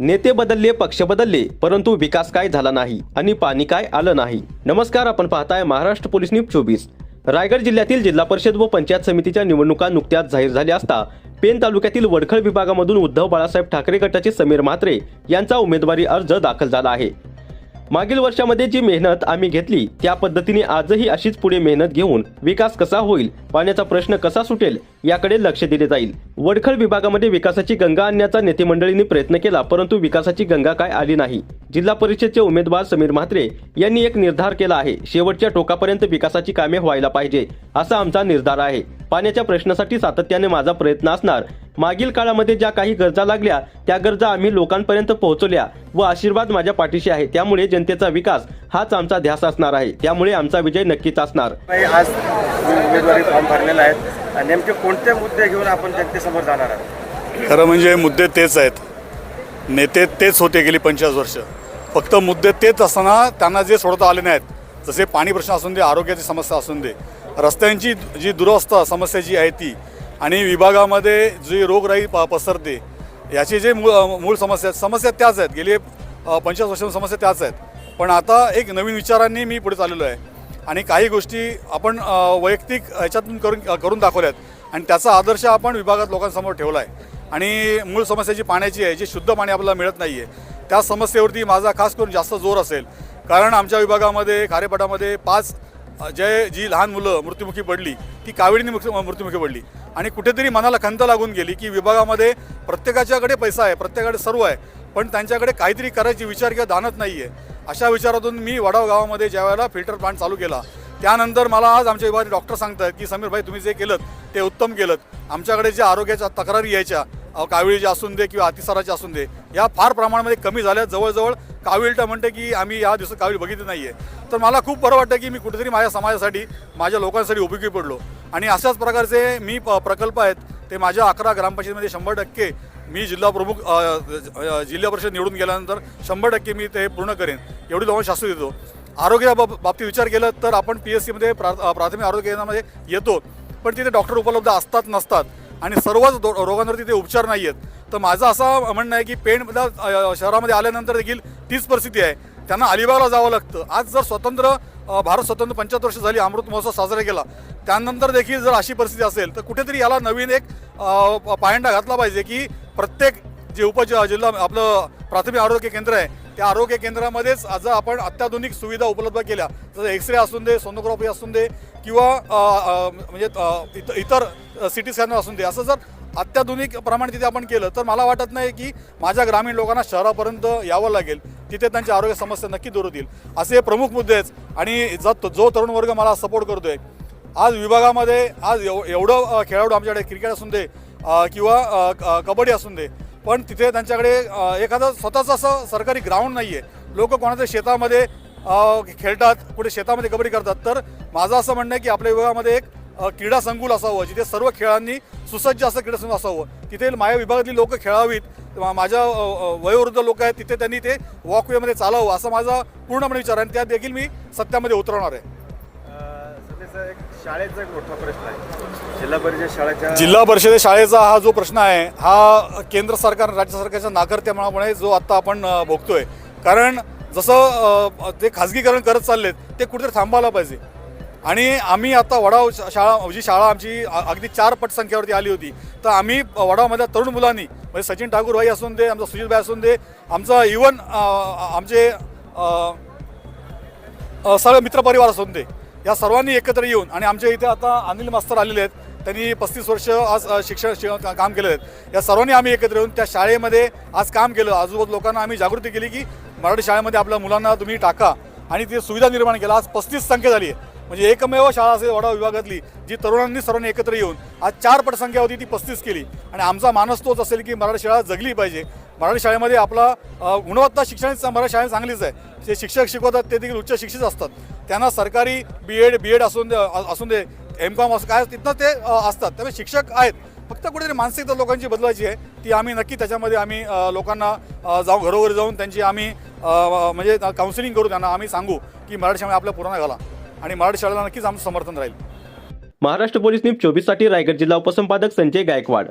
नेते बदलले पक्ष बदलले परंतु विकास काय झाला नाही आणि पाणी काय आलं नाही. नमस्कार आपण पाहताय महाराष्ट्र पोलीस न्यूज चोवीस. रायगड जिल्ह्यातील जिल्हा परिषद व पंचायत समितीच्या निवडणुका नुकत्याच जाहीर झाल्या असता पेन तालुक्यातील वडखळ विभागामधून उद्धव बाळासाहेब ठाकरे गटाचे समीर म्हात्रे यांचा उमेदवारी अर्ज दाखल झाला आहे. मागील वर्षामध्ये जी मेहनत आम्ही घेतली त्या पद्धतीने आजही अशीच पुढे मेहनत घेऊन विकास कसा होईल पाण्याचा प्रश्न कसा सुटेल याकडे लक्ष दिले जाईल. वडखळ विभागामध्ये विकासाची गंगा आणण्याचा नेतेमंडळींनी प्रयत्न केला परंतु विकासाची गंगा काय आली नाही. जिल्हा परिषदचे उमेदवार समीर म्हात्रे यांनी एक निर्धार केला आहे. शेवटच्या टोकापर्यंत विकासाची कामे व्हायला पाहिजे असा आमचा निर्धार आहे. पाण्याच्या प्रश्नासाठी सातत्याने माझा प्रयत्न असणार. मागील काळामध्ये ज्या काही गरजा लागल्या त्या गरजा आम्ही लोकांपर्यंत पोहोचवल्या व आशीर्वाद माझ्या पाठीशी आहे. त्यामुळे जनतेचा विकास हाच आमचा ध्यास असणार आहे. त्यामुळे आमचा विजय नक्कीच असणार. आज उमेदवारी फॉर्म भरलेला आहे नेमके कोणते मुद्दे घेऊन आपण जनतेसमोर जाणार आहात? खरं म्हणजे मुद्दे तेच आहेत. नेते तेच होते गेली पंचेचाळीस वर्ष. फक्त मुद्दे तेच असताना त्यांना जे सोडता आले नाहीत जसे पाणी प्रश्न असून दे आरोग्याची समस्या असून दे रस्त्यांची जी दुरवस्था समस्या जी आहे ती आणि विभागामध्ये जी रोगराई प पसरते याची जे मूळ मूळ समस्या आहेत, समस्या त्याच आहेत. गेली पंचवीस वर्षांपासून समस्या त्याच आहेत. पण आता एक नवीन विचारांनी मी पुढे चाललेलो आहे आणि काही गोष्टी आपण वैयक्तिक ह्याच्यातून करून करून दाखवल्यात आणि त्याचा आदर्श आपण विभागात लोकांसमोर ठेवला आहे. आणि मूळ समस्या जी पाण्याची आहे जी शुद्ध पाणी आपल्याला मिळत नाही आहे त्या समस्येवरती माझा खास करून जास्त जोर असेल. कारण आमच्या विभागामध्ये खारेपाटामध्ये पाच जे जी लहान मुलं मृत्युमुखी पडली ती कावेरीने मृत्यू मृत्युमुखी पडली. आणि कुठेतरी मनाला खंत लागून गेली की विभागामध्ये प्रत्येकाच्याकडे पैसा आहे प्रत्येकाकडे सर्व आहे पण त्यांच्याकडे काहीतरी करायची विचार किंवा दानत नाही आहे अशा विचारातून मी वडाव गावामध्ये ज्या वेळेला फिल्टर प्लांट चालू केला त्यानंतर मला आज आमच्या विभागातील डॉक्टर सांगतात की समीर भाई तुम्ही जे केलं ते उत्तम केलं आमच्याकडे ज्या आरोग्याच्या तक्रारी यायच्या कावीळीचे असून दे किंवा अतिसाराचे असून दे या फार प्रमाणामध्ये कमी झाल्या. जवळजवळ काविळटा म्हणते की आम्ही या दिवसात कावीळ बघितली नाही आहे तर मला खूप बरं वाटतं की मी कुठेतरी माझ्या समाजासाठी माझ्या लोकांसाठी उपयोगी पडलो. आणि अशाच प्रकारचे मी प- प्रकल्प आहेत ते माझ्या अकरा ग्रामपंचायतीमध्ये शंभर टक्के मी जिल्हा प्रमुख जिल्हा परिषद निवडून गेल्यानंतर शंभर टक्के मी ते पूर्ण करेन एवढी लोकांना शास्त्र देतो. आरोग्या बाबतीत विचार केला तर आपण पी एस सीमध्ये प्रा प्राथमिक आरोग्य केंद्रामध्ये येतो. पण तिथे डॉक्टर उपलब्ध असतात नसतात. आणि सर्वच दो- रोगांवरती ते उपचार नाही आहेत. तर माझं असं म्हणणं आहे की पेण शहरामध्ये आल्यानंतर देखील तीच परिस्थिती आहे. त्यांना अलिबागला जावं लागतं. आज जर स्वतंत्र भारत स्वतंत्र पंच्याहत्तर वर्ष झाली अमृत महोत्सव साजरा केला त्यानंतर देखील जर अशी परिस्थिती असेल तर कुठेतरी याला नवीन एक पायंडा घातला पाहिजे की प्रत्येक जे उप जिल्हा आपलं प्राथमिक आरोग्य केंद्र आहे त्या आरोग्य केंद्रामध्येच आज आपण अत्याधुनिक सुविधा उपलब्ध केल्या. जसं एक्स रे असून दे सोनोग्राफी असून दे किंवा म्हणजे इतर सिटी स्कॅनर असून दे. असं जर अत्याधुनिक प्रमाणे तिथे आपण केलं तर मला वाटत नाही की माझ्या ग्रामीण लोकांना शहरापर्यंत यावं लागेल. तिथे त्यांच्या आरोग्य समस्या नक्की दूर होतील. असे हे प्रमुख मुद्दे आहेत. आणि जो जो तरुण वर्ग मला सपोर्ट करतोय आज विभागामध्ये आज एव एवढं खेळाडू आमच्याकडे क्रिकेट असून दे किंवा क- कबड्डी असून दे पण तिथे त्यांच्याकडे एखादं स्वतःचं असं सरकारी ग्राउंड नाही आहे लोक कोणाच्या शेतामध्ये खेळतात कुठे शेतामध्ये कबड्डी करतात. तर माझं असं म्हणणं आहे की आपल्या विभागामध्ये एक क्रीडा संकुल असावं जिथे सर्व खेळांनी सुसज्ज असं क्रीडा संकुल असावं. तिथे माझ्या विभागातली लोक खेळावीत. माझ्या वयोवृद्ध लोक आहेत तिथे त्यांनी ते वॉकवेमध्ये चालावं असं माझा पूर्णपणे विचार आहे. आणि त्या देखील मी सत्यामध्ये उतरवणार आहे. जिल्हा परिषद शाळेचा हा जो प्रश्न आहे हा केंद्र सरकार राज्य सरकारच्या नाकर्त्यामुळे जो आत्ता आपण भोगतोय. कारण जसं ते खाजगीकरण करत चाललेत ते कुठेतरी थांबायला पाहिजे. आणि आम्ही आता वडाव शाळा जी शाळा आमची अगदी चार पट संख्येवरती आली होती तर आम्ही वडावमधल्या तरुण मुलांनी म्हणजे सचिन ठाकूर भाई असून दे आमचा सुजित भाई असून दे आमचा इवन आमचे सगळे मित्रपरिवार असून दे या सर्वांनी एकत्र येऊन आणि आमच्या इथे आता अनिल मास्तर आलेले आहेत. त्यांनी पस्तीस वर्ष आज शिक्षण शि- काम केलं आहेत. या सर्वांनी आम्ही एकत्र येऊन त्या शाळेमध्ये आज काम केलं. आजूबाजू लोकांना आम्ही जागृती केली की मराठी शाळेमध्ये आपल्या मुलांना तुम्ही टाका आणि ती सुविधा निर्माण केला. आज पस्तीस संख्या झाली आहे. म्हणजे एकमेव शाळा असेल वडा विभागातली जी तरुणांनी सर्वांनी एकत्र येऊन आज चार पट संख्या होती ती पस्तीस केली. आणि आमचा मानस तोच असेल की मराठी शाळा जगली पाहिजे. मराठी शाळेमध्ये आपला गुणवत्ता शिक्षण मराठी शाळेत चांगलीच आहे. जे शिक्षक शिकवतात ते देखील उच्च शिक्षित असतात. त्यांना सरकारी बी एड बी एड असून दे असून दे एम कॉम असं काय तिथनं ते असतात. त्यामुळे शिक्षक आहेत. फक्त कुठेतरी मानसिकता लोकांची बदलायची आहे ती आम्ही नक्की त्याच्यामध्ये आम्ही लोकांना जाऊन घरोघरी जाऊन त्यांची आम्ही म्हणजे काउन्सिलिंग करू त्यांना आम्ही सांगू की मराठी शाळेमध्ये आपल्या पुराणा घाला. आणि मराठी शाळेला नक्कीच आमचं समर्थन राहील. महाराष्ट्र पोलीस न्यूज चोवीससाठी रायगड जिल्हा उपसंपादक संजय गायकवाड.